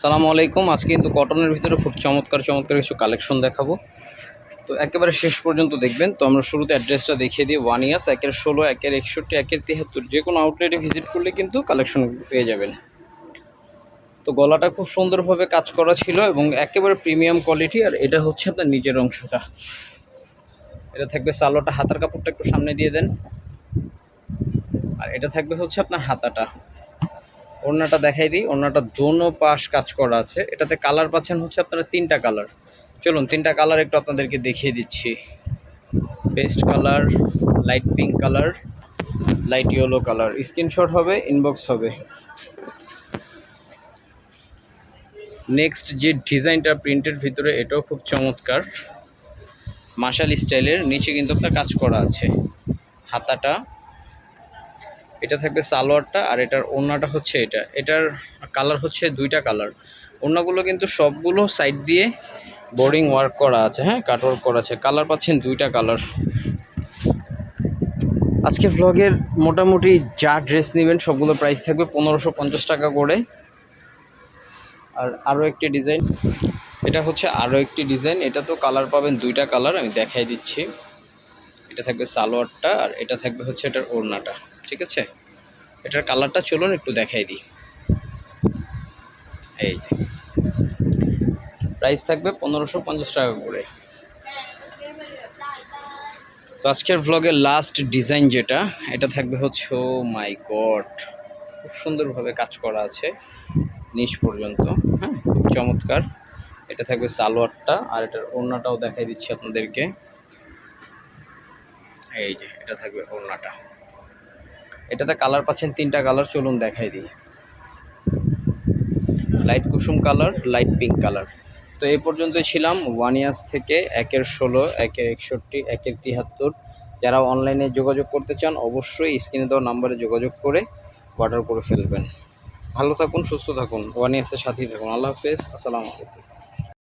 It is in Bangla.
সালামু আলাইকুম। আজকে কিন্তু কটনের ভিতরে খুব চমৎকার চমৎকার কিছু কালেকশন দেখাবো। তো একেবারে শেষ পর্যন্ত দেখবেন। তো আমরা শুরুতে অ্যাড্রেসটা দেখিয়ে দিই ওয়ান ইয়ার্স একের ষোলো, একের একষট্টি, একের তিয়াত্তর যে কোনো আউটলেটে ভিজিট করলে কিন্তু কালেকশন পেয়ে যাবেন। তো গলাটা খুব সুন্দরভাবে কাজ করা ছিল এবং একেবারে প্রিমিয়াম কোয়ালিটি আর এটা হচ্ছে আপনার নিজের অংশটা। এটা থাকবে সালোটা হাতার কাপড়টা একটু সামনে দিয়ে দেন। আর এটা থাকবে হচ্ছে আপনার হাতাটা। ওড়নাটা দেখাই দিই, ওড়নাটা দোনো পাশ কাজ করা আছে। এটাতে কালার পাচ্ছেন হচ্ছে আপনারা তিনটা কালার চলুন, তিনটা কালার একটু আপনাদেরকে দেখিয়ে দিচ্ছি। Best colour light pink colour light yellow colour screenshot হবে ইনবক্স হবে। নেক্সট যে ডিজাইনটা প্রিন্টের ভিতরে, এটাও খুব চমৎকার। মাশাল স্টাইলের, নিচে কিন্তু আপনার কাজ করা আছে। হাতাটা। এটা থাকবে সালোয়ারটা আর এটার ওড়নাটা হচ্ছে এটা। এটার কালার হচ্ছে দুইটা কালার। ওড়নাগুলো কিন্তু সবগুলো সাইড দিয়ে বোর্ডিং ওয়ার্ক করা আছে হ্যাঁ? কাট ওয়ার্ক করা আছে। কালার পাচ্ছেন দুইটা কালার। আজকে ভ্লগের মোটামুটি যা ড্রেস নেবেন সবগুলো প্রাইস থাকবে পনেরোশো পঞ্চাশ টাকা করে। আর আরও একটি ডিজাইন এটা হচ্ছে আরও একটি ডিজাইন এটা তো কালার পাবেন দুইটা কালার, আমি দেখাই দিচ্ছি। এটা থাকবে সালোয়ারটা আর এটা থাকবে হচ্ছে এটার ওড়নাটা। ঠিক আছে? এটার কালারটা চলুন একটু দেখাই দিই। এই যে। প্রাইস থাকবে পনেরোশো পঞ্চাশ টাকা করে। তো আজকের ভ্লগের লাস্ট ডিজাইন যেটা, এটা থাকবে হচ্ছে মাই গড খুব সুন্দরভাবে কাজ করা আছে নিচ পর্যন্ত হ্যাঁ? খুব চমৎকার। এটা থাকবে সালোয়ারটা, আর এটার ওড়নাটাও দেখাই দিচ্ছি আপনাদেরকে। এই যে, এটা থাকবে ওড়নাটা। এটাতে কালার পাচ্ছেন তিনটা কালার চলুন দেখাই দিই। লাইট কুসুম কালার লাইট পিঙ্ক কালার তো এই পর্যন্তই ছিলাম ওয়ান ইয়ার্স থেকে একের ষোলো, একের একষট্টি, একের তিয়াত্তর যারা অনলাইনে যোগাযোগ করতে চান, অবশ্যই স্ক্রিনে দেওয়া নাম্বারে যোগাযোগ করে অর্ডার করে ফেলবেন। ভালো থাকুন, সুস্থ থাকুন ওয়ান ইয়ার্সের সাথেই থাকুন। আল্লাহ হাফেজ, আসসালামু আলাইকুম।